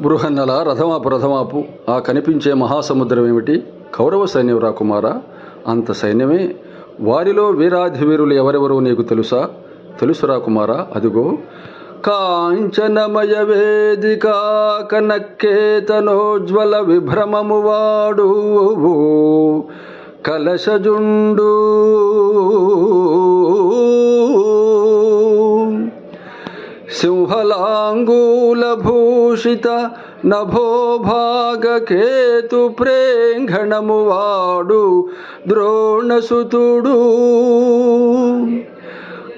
బృహన్నల రథమాపు రథమాపు ఆ కనిపించే మహాసముద్రం ఏమిటి? కౌరవ సైన్యం రాకుమారా అంత సైన్యమే. వారిలో వీరాధి వీరులు ఎవరెవరో నీకు తెలుసా? తెలుసు రాకుమారా అదిగో. కాంచనమయ వేదిక కనకేతనోజ్వల విభ్రమము వాడు. కలశజుండు శుభలాంగూలభూషిత నభోభాగకేతు ప్రేంఘణము వాడు ద్రోణసుతుడు.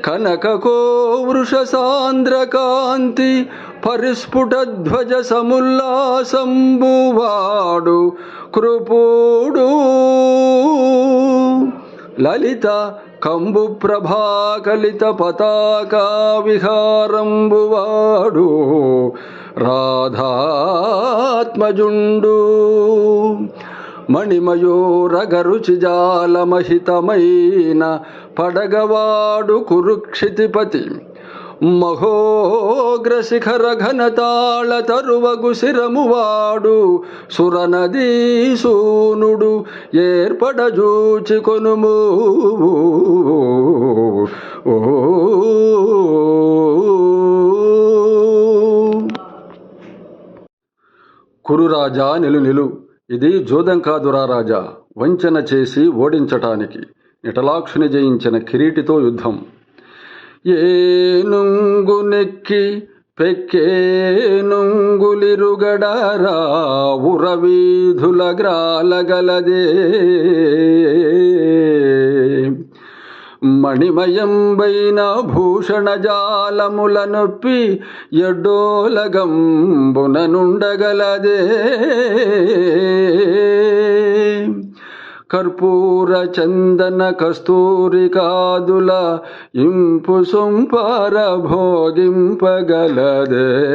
కనకకో వృషసాంద్రకాంతి పరిస్ఫుటధ్వజ సముల్లాసంబువాడు కృపూడు. లలిత కంబు ప్రభాకలిత పతాకా విహారంబువాడు రాధాత్మజుండు. మణిమయూరగరుచిజాలమహితమైన పడగవాడు కురుక్షితిపతి. మహోగ్రశిఖర ఘనతాళ తరువగు శిరమువాడు సురనదీ సూనుడు ఏర్పడజూచి కొనుము ఓ కురురాజా నిలు నిలు ఇది జోదం కాదురా రాజా వంచన చేసి ఓడించటానికి నిటలాక్షుని జయించిన కిరీటితో యుద్ధం. ఏనుంగు నెక్కి పెక్కేనుంగులిరుగడారా ఉరవీధుల గ్రాలగలదే. మణిమయంబైన భూషణజాలముల నొప్పి ఎడ్డోలగంబుననుండగలదే కర్పూర చందన కస్తూరి కాదుల ఇంపు సొంపార భోగింపగలదే.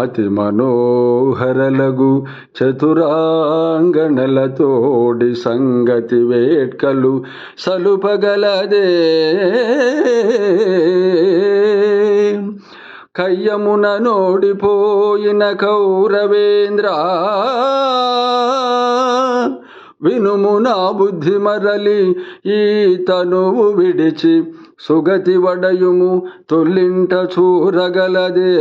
అతి మనోహరలగు చతురాంగణలతోడి సంగతి వేట్కలు సలుపగలదే. కయ్యమున నోడిపోయిన కౌరవేంద్ర వినుము నా బుద్ధి మరలి ఈ తనువు విడిచి సుగతి వడయుము తొల్లింట చూరగలదే.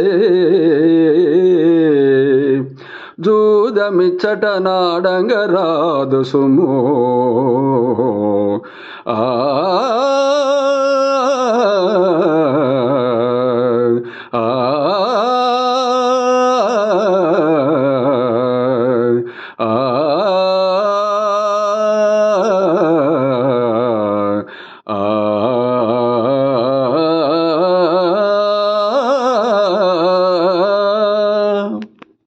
జూదమిచ్చట నాడంగరాదు సుమో Ah, I,